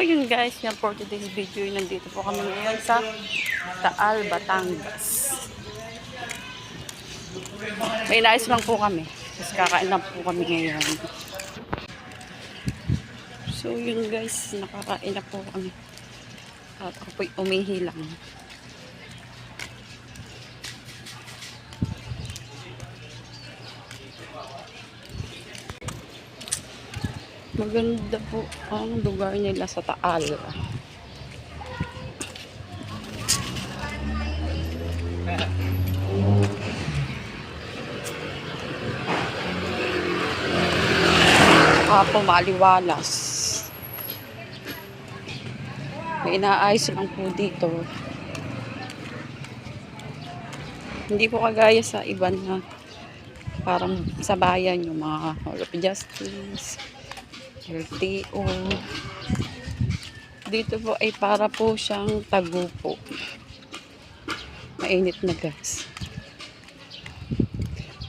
So, yun guys, yan for today's video. Nandito po kami ngayon sa Taal, Batangas. May nais lang po kami. Tapos kakain lang po kami ngayon. So, yun guys, nakakain na po kami. At ako po'y umihi lang. Maganda po ang lugar nila sa Taal. Saka po maliwalas. May inaayos lang po dito. Hindi po kagaya sa iba na parang sa bayan yung mga Hall of Justice, LTO. Dito po ay para po siyang tagupo. Mainit na gas.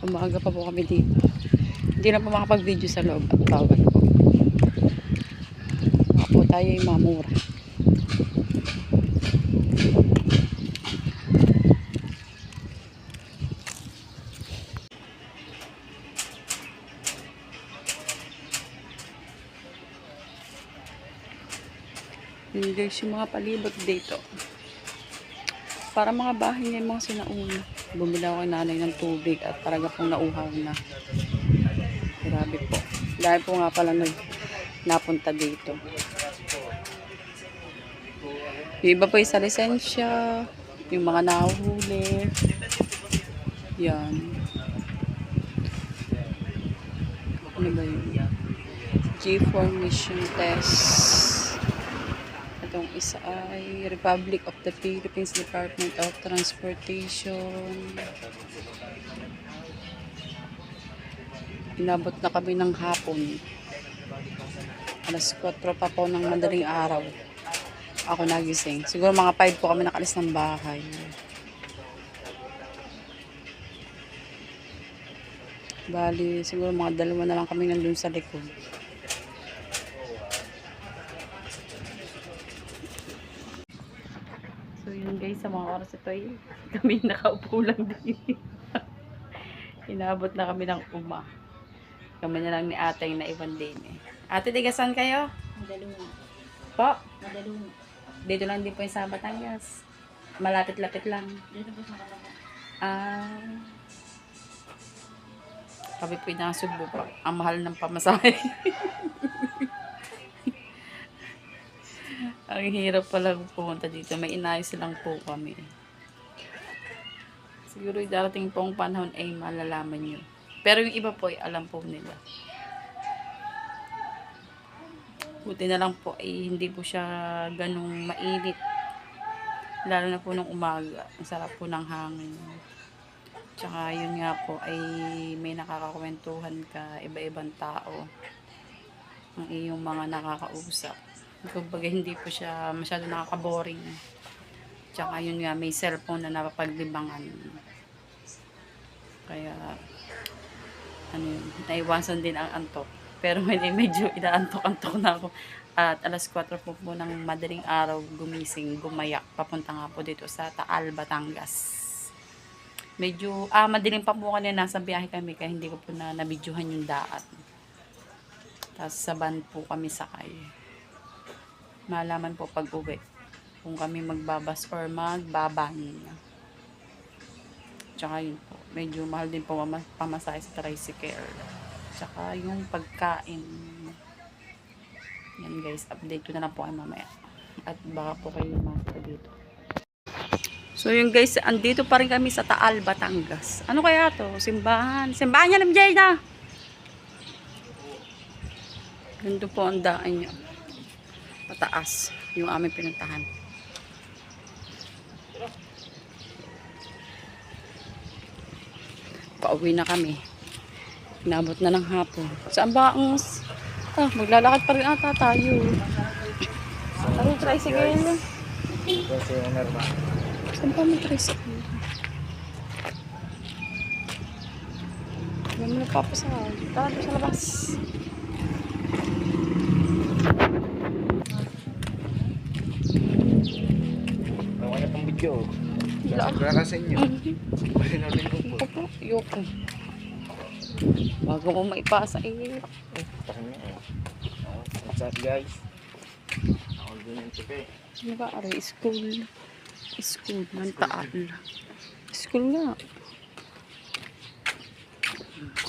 Umaga pa po kami dito. Hindi na po makapag-video sa loob at bawal po. Baka tayo ay mamura. Yun guys, yung mga palibot dito. Para mga bahay niya yung mga sinauna. Bumili ako nanay ng tubig at talaga pong nauhaw na. Grabe po. Dahil po nga pala nag napunta dito. Yung iba po yung sa lisensya, yung mga nahuhuli. Yan. Ano ba yun? G4 mission test. Itong isa ay Republic of the Philippines Department of Transportation. Inabot na kami ng hapon. Alas 4 pa po ng madaling araw. Ako nagising. Siguro mga 5 po kami nakalis ng bahay. Bali, siguro mga dalawa na lang kami nandun sa likod. So yun guys, sa mga oras ito ay kami nakaupo lang din. Inabot na kami ng uma. Kami na lang ni ate na iwan din eh. Ate, tigasan kayo? Madalungo. Po, Madalungo. dito lang din po yung sa Batangas. Malapit-lapit lang. Dito po sa kalama. Ah. Kami po yung nakasubo pa. Ang mahal ng pamasahe. Ang hirap pala pumunta dito. May inayos lang po kami. Siguro darating pong panahon ay malalaman nyo. Pero yung iba po ay alam po nila. Buti na lang po ay hindi po siya ganong mainit. Lalo na po nung umaga. Ang sarap po ng hangin. Tsaka yun nga po ay may nakakakwentuhan ka, iba-ibang tao. Ang iyong mga nakakausap. Kumbaga hindi po siya masyado nakaka-boring. Tsaka yun nga, may cellphone na napapaglibangan. Kaya, ano yun, naiwasan din ang antok. Pero hindi, medyo inaantok-antok na ako. At alas 4 po po ng madaling araw gumising, gumayak, papunta nga po dito sa Taal, Batangas. Medyo, ah, madilim pa po kanina, nasa biyahe kami, kaya hindi ko po na nabidyohan yung daan. Tapos sa po kami sakay. Malaman po pag uwi kung kami magbabas or magbaban. Tsaka yun po, medyo mahal din po pamasahe sa tricycle. Tsaka yung pagkain. Yan guys, update ko na lang po kayo mamaya. At baka po kayo makita dito. So yun guys, andito pa rin kami sa Taal, Batangas. Ano kaya to? Simbahan. Simbahan niya ng Jada. Ganito po ang daan niya. Pataas. Yung aming pinuntahan. Pauwi na kami. Inabot na ng hapon. Saan ba ang... Ah, maglalakad pa rin ata tayo. Ano, tricycle? Kasi owner ba? Saan pa may tricycle? Huwag mo nagpapasahod. Tara sa labas. Ka sa inyo. Malinolin mo po. Opo, yoko. Bago mo maipasa eh. Pakinggan eh. What's up guys? Ako din yung tipe. Ano ba, aray, school. School ng taal. School nga.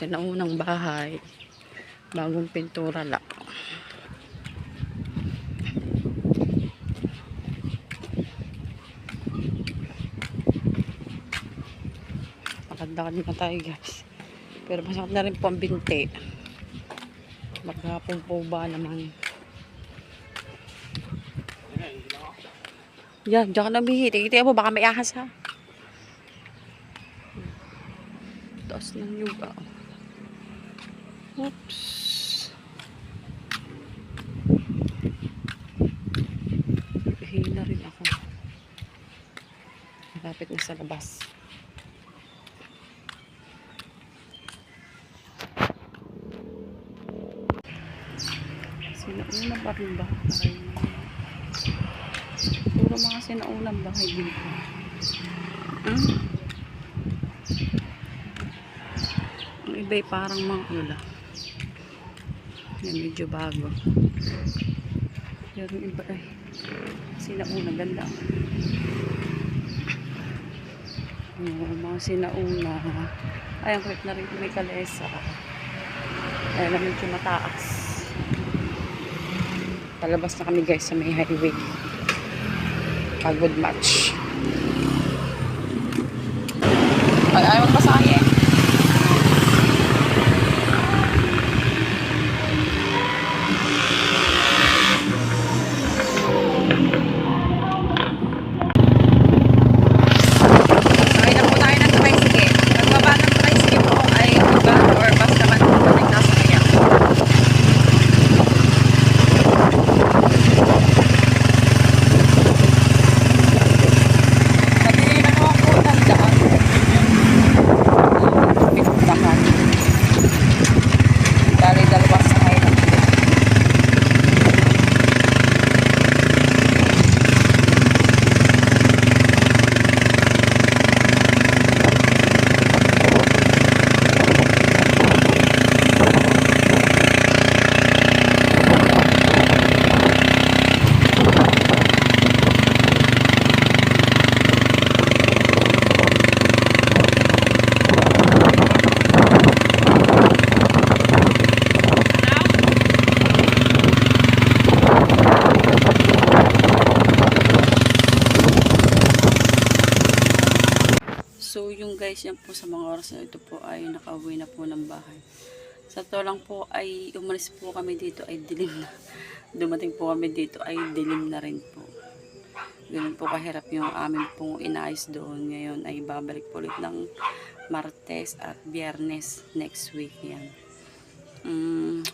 Sa naunang bahay. Bagong pintura lang. Makandakad na tayo guys. Pero masakit na rin po ang binti. Maghapon po ba naman. Yan, diyan ka na bihi. Tingnan mo, baka may ahas ha. Taas ng yuga. Oops. Bihi na rin ako. Malapit na sa labas. Sinauna pa rin ba? Ay, Puro mga sinaunang bahay dito. Hmm? Ang iba'y parang mga ula. Yan, medyo bago. Pero yung iba ay sinauna, ganda. Yung mga sinauna. Ay, ang kulit na rin may kalesa. Ay, alam medyo mataas. Palabas na kami guys sa may highway. Pagod match. Ay, ayaw pa sa akin. Sakay na po tayo ng tricycle. Pagbaba ng tricycle po ay iba or bus naman po kami nasa kaya. Nabili na ako po ng daan. Pinuntahan. Dali dalawa sa island. So yung guys, yan po sa mga oras na ito po ay nakauwi na po ng bahay. Sa to lang po ay umalis po kami dito ay dilim na. Dumating po kami dito ay dilim na rin po. Ganun po kahirap yung amin pong inayos doon. Ngayon ay babalik po ulit ng Martes at Biyernes next week yan. Mm,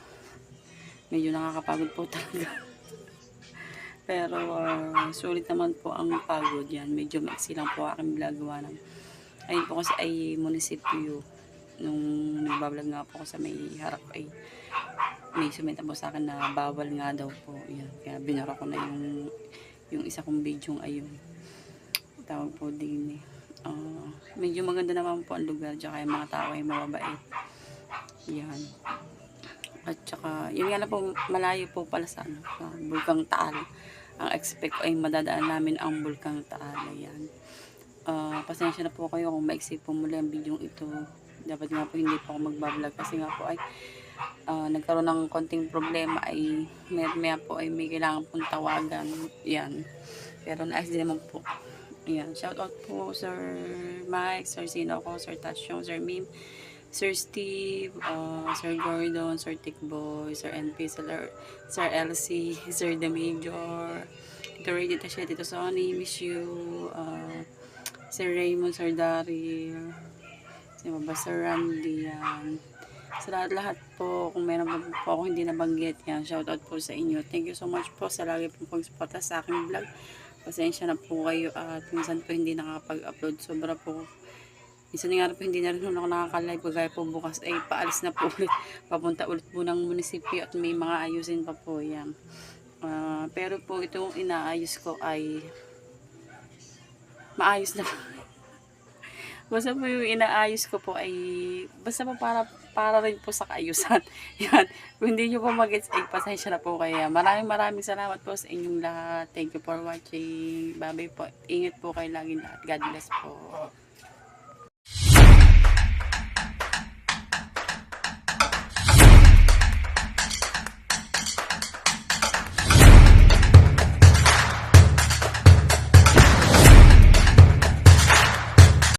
medyo nakakapagod po talaga. Pero ah, sulit naman po ang pagod yan. Medyo maiksi lang po aking ginagawa ng ayun po kasi ay munisipyo nung nagbablog nga po ako sa may harap ay may sumenta po sa akin na bawal nga daw po yan. kaya binara ko na yung yung isa kong video ayun. Tawag po din eh. Ah, medyo maganda naman po ang lugar tsaka yung mga tao ay mababait. Yan. At saka yun nga po malayo po pala sa ano sa Bulkang Taal. Ang expect ay madadaan namin ang Bulkang Taal ayan Ah, pasensya na po kayo kung maiksi po muli ang video ito. Dapat nga po hindi po ako magbablog kasi nga po ay ah, nagkaroon ng konting problema ay may, may po ay may kailangan pong tawagan. Yan. Pero naayos din naman po. Yan. Shout out po Sir Mike, Sir Sino ko, Sir Tasyong, Sir Mim, Sir Steve, ah, Sir Gordon, Sir Tickboy, Sir NP, Sir, Sir LC, Sir The Major, Tito Ray, Tito Shea, Tito Sonny, miss you, ah, Sir Raymond, Sir Daryl, si Baba Sir Randy, yan. Sa lahat-lahat po, kung meron pa po ako hindi nabanggit, yan, shoutout po sa inyo. Thank you so much po sa lagi po pagsuporta sa aking vlog. Pasensya na po kayo at minsan po hindi nakakapag-upload. Sobra po. Minsan nga po hindi na rin ako nakaka-live kagaya po bukas ay paalis na po ulit. Papunta ulit po ng munisipyo at may mga ayusin pa po yan. Ah, pero po itong inaayos ko ay maayos na Basta po yung inaayos ko po ay, basta po para, para rin po sa kaayusan. Yan. Kung hindi nyo po mag-gets, ay pasensya na po kaya. Maraming maraming salamat po sa inyong lahat. Thank you for watching. Bye-bye po. Ingat po kayo lagi lahat. God bless po.